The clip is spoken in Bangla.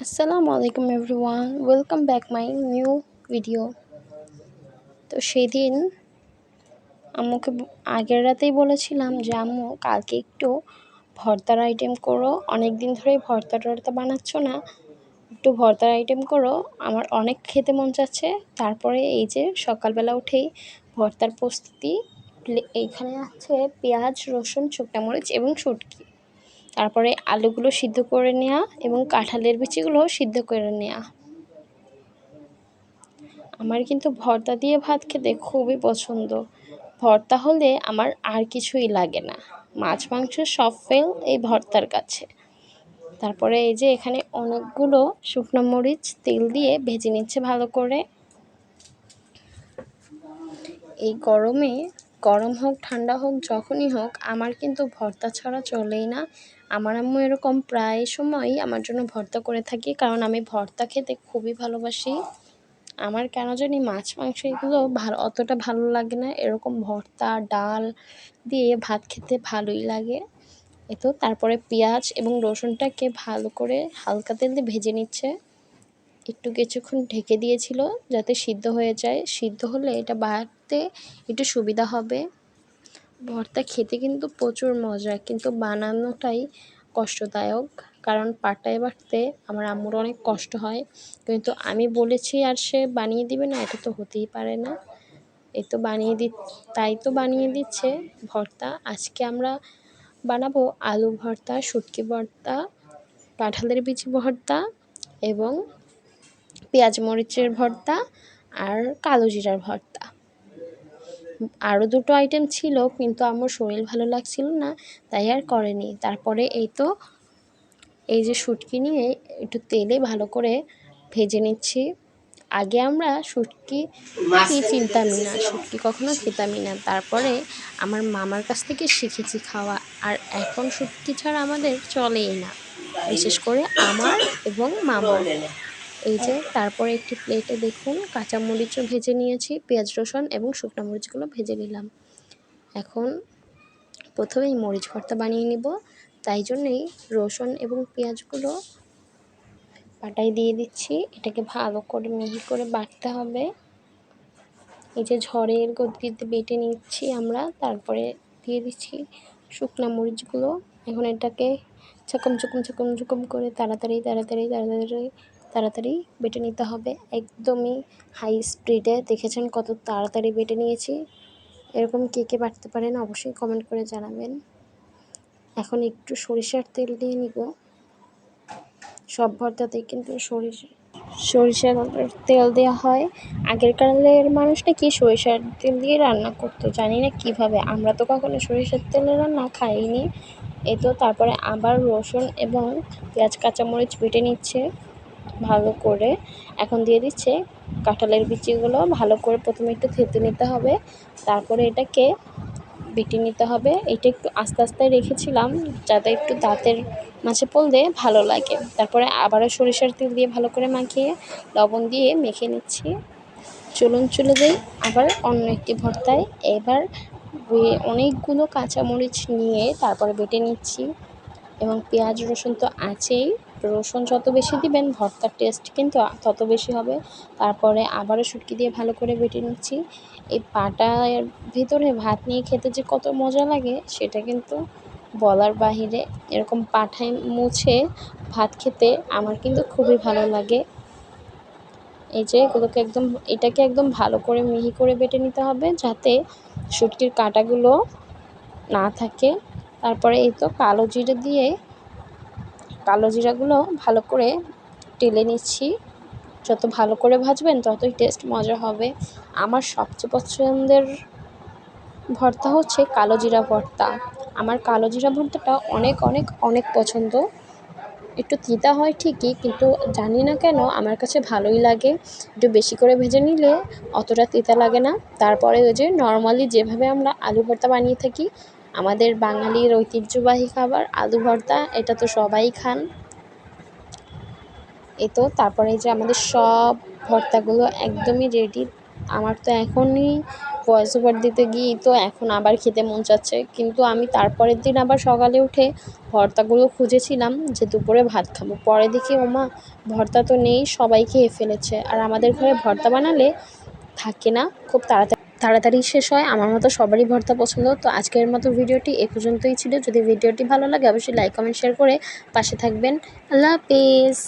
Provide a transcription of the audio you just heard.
আসসালামু আলাইকুম everyone welcome back my new video তো সেদিন আম্মুকে আগের রাতেই বলেছিলাম যে, আম্মু, কালকে একটু ভর্তার আইটেম করো। অনেক দিন ধরেই ভর্তা টর্তা বানাচ্ছ না। একটু ভর্তার আইটেম করো। আমার অনেক খেতে মন চাচ্ছে। তারপরে এই যে সকালবেলা উঠেই ভর্তার প্রস্তুতি এইখানে আছে পেঁয়াজ, রসুন, শুকনো মরিচ এবং শুটকি। তারপরে আলুগুলো সিদ্ধ করে নেওয়া এবং কাঁঠালের বিচিগুলো সিদ্ধ করে নেওয়া আমার কিন্তু ভর্তা দিয়ে ভাত খেতে খুবই পছন্দ। ভর্তা হলে আমার আর কিছুই লাগে না। মাছ, মাংস সব ফেল এই ভর্তার কাছে। তারপরে এই যে এখানে অনেকগুলো শুকনো মরিচ, তেল দিয়ে ভেজে নিচ্ছে ভালো করে। এই গরমে গরম হোক, ঠান্ডা হোক, যখনই হোক, আমার কিন্তু ভর্তা ছাড়া চলেই না। আমার আম্মু এরকম প্রায় সময়ই আমার জন্য ভর্তা করে থাকি, কারণ আমি ভর্তা খেতে খুবই ভালোবাসি। আমার কেন জানি মাছ, মাংস এগুলো ভালো অতটা ভালো লাগে না। এরকম ভর্তা, ডাল দিয়ে ভাত খেতে ভালোই লাগে। এ তো তারপরে পেঁয়াজ এবং রসুনটাকে ভালো করে হালকা তেল দিয়ে ভেজে নিচ্ছে। একটু কিছুক্ষণ ঢেকে দিয়েছিল যাতে সিদ্ধ হয়ে যায়। সিদ্ধ হলে এটা বাড়তে একটু সুবিধা হবে। ভর্তা খেতে কিন্তু প্রচুর মজা, কিন্তু বানানোটাই কষ্টদায়ক। কারণ পাটায় বাটতে আমার আম্মুর অনেক কষ্ট হয়। কিন্তু আমি বলেছি আর সে বানিয়ে দিবে না, এটা তো হতেই পারে না। এই তো বানিয়ে দি, তাই তো বানিয়ে দিচ্ছে ভর্তা। আজকে আমরা বানাবো আলু ভর্তা, শুটকি ভর্তা, কাঁঠালের বিচি ভর্তা এবং পেঁয়াজ মরিচের ভর্তা আর কালো জিরার ভর্তা। আরও দুটো আইটেম ছিল, কিন্তু আমার শরীর ভালো লাগছিল না, তাই আর করেনি। তারপরে এই তো, এই যে শুটকি নিয়ে একটু তেলে ভালো করে ভেজে নিচ্ছি। আগে আমরা শুটকি কি চিনতামই না, শুটকি কখনো খেতামই না। তারপরে আমার মামার কাছ থেকে শিখেছি খাওয়া, আর এখন শুটকি ছাড়া আমাদের চলেই না। বিশেষ করে আমার এবং মামার। এই যে, তারপরে একটি প্লেটে দেখুন কাঁচা কাঁচামরিচও ভেজে নিয়েছি, পেঁয়াজ রসুন এবং শুকনো মরিচগুলো ভেজে নিলাম। এখন প্রথমেই মরিচ ভর্তা বানিয়ে নিব। তাই জন্যেই রসুন এবং পেঁয়াজগুলো পাটাই দিয়ে দিচ্ছি। এটাকে ভালো করে মিহি করে বাটতে হবে। এই যে ঝড়ের গতিতে বেটে নিচ্ছি আমরা, তারপরে দিয়ে দিচ্ছি শুকনো মরিচগুলো। এখন এটাকে চকম চকম চকম চকম করে তাড়াতাড়ি তাড়াতাড়ি তাড়াতাড়ি তাড়াতাড়ি বেটে নিতে হবে। একদমই হাই স্পিডে দেখেছেন কত তাড়াতাড়ি বেটে নিয়েছি। এরকম কে কে বাটতে পারেন অবশ্যই কমেন্ট করে জানাবেন। এখন একটু সরিষার তেল দিয়ে নিব। সব ভর্তাতেই কিন্তু সরিষা, সরিষার তেল দেওয়া হয়। আগের কালের মানুষটা কি সরিষার তেল দিয়ে রান্না করতো। জানি না কীভাবে। আমরা তো কখনো সরিষার তেলে রান্না খাইনি। এ তো তারপরে আবার রসুন এবং পেঁয়াজ, কাঁচামরিচ বেটে নিচ্ছে। ভালো করে। এখন দিয়ে দিচ্ছে কাঁঠালের বিচিগুলো ভালো করে প্রথমে একটু থেতে নিতে হবে। তারপরে এটাকে বেটে নিতে হবে। এটা একটু আস্তে আস্তে রেখেছিলাম যাতে একটু দাঁতের মাঝে পড়লে ভালো লাগে। তারপরে আবারও সরিষার তেল দিয়ে ভালো করে মাখিয়ে লবণ দিয়ে মেখে নিচ্ছি। চলুন চলে যাই আবার অন্য একটি ভর্তায়। এবার অনেকগুলো কাঁচামরিচ নিয়ে তারপরে বেটে নিচ্ছি। এবং পেঁয়াজ রসুন তো আছেই। রসুন যত বেশি দিবেন, ভর্তার টেস্ট কিন্তু তত বেশি হবে। তারপরে আবারও শুটকি দিয়ে ভালো করে বেটে নিচ্ছি। এই পাটার ভিতরে ভাত নিয়ে খেতে যে কত মজা লাগে, সেটা কিন্তু বলার বাহিরে এরকম পাঠায় মুছে ভাত খেতে আমার কিন্তু খুবই ভালো লাগে। এই যে এগুলোকে একদম, এটাকে একদম ভালো করে মিহি করে বেটে নিতে হবে যাতে শুটকির কাঁটাগুলো না থাকে। তারপরে এই তো কালো জিরে দিয়ে কালো জিরাগুলো ভালো করে টেলে নিচ্ছি। যত ভালো করে ভাজবেন ততই টেস্ট মজা হবে। আমার সবচেয়ে পছন্দের ভর্তা হচ্ছে কালো জিরা ভর্তা। আমার কালো জিরা ভর্তাটা অনেক অনেক অনেক পছন্দ। একটু তিতা হয় ঠিকই, কিন্তু জানি না কেন আমার কাছে ভালোই লাগে। একটু বেশি করে ভেজে নিলে অতটা তিতা লাগে না। তারপরে ওই যে নর্মালি যেভাবে আমরা আলু ভর্তা বানিয়ে থাকি আমাদের বাঙালির ঐতিহ্যবাহী খাবার, আলু ভর্তা, এটা তো সবাই খান। এ তো, তারপরে যে আমাদের সব ভর্তাগুলো একদমই রেডি আমার তো এখনই ভয়েস ওভার দিতে গিয়েই তো এখন আবার খেতে মন চাচ্ছে। কিন্তু আমি তারপরের দিন আবার সকালে উঠে ভর্তাগুলো খুঁজেছিলাম যে দুপুরে ভাত খাব। পরে দেখি, ওমা, ভর্তা তো নেই, সবাই খেয়ে ফেলেছে। আর আমাদের ঘরে ভর্তা বানালে থাকে না, খুব তাড়াতাড়ি তাড়াতাড়ি শেষ হয়। আমার মতো সবারই ভর্তা পছন্দ। তো আজকের মতো ভিডিওটি এ পর্যন্তই ছিল। যদি ভিডিওটি ভালো লাগে, অবশ্যই লাইক কমেন্ট শেয়ার করে পাশে থাকবেন। আল্লাহ হাফিজ।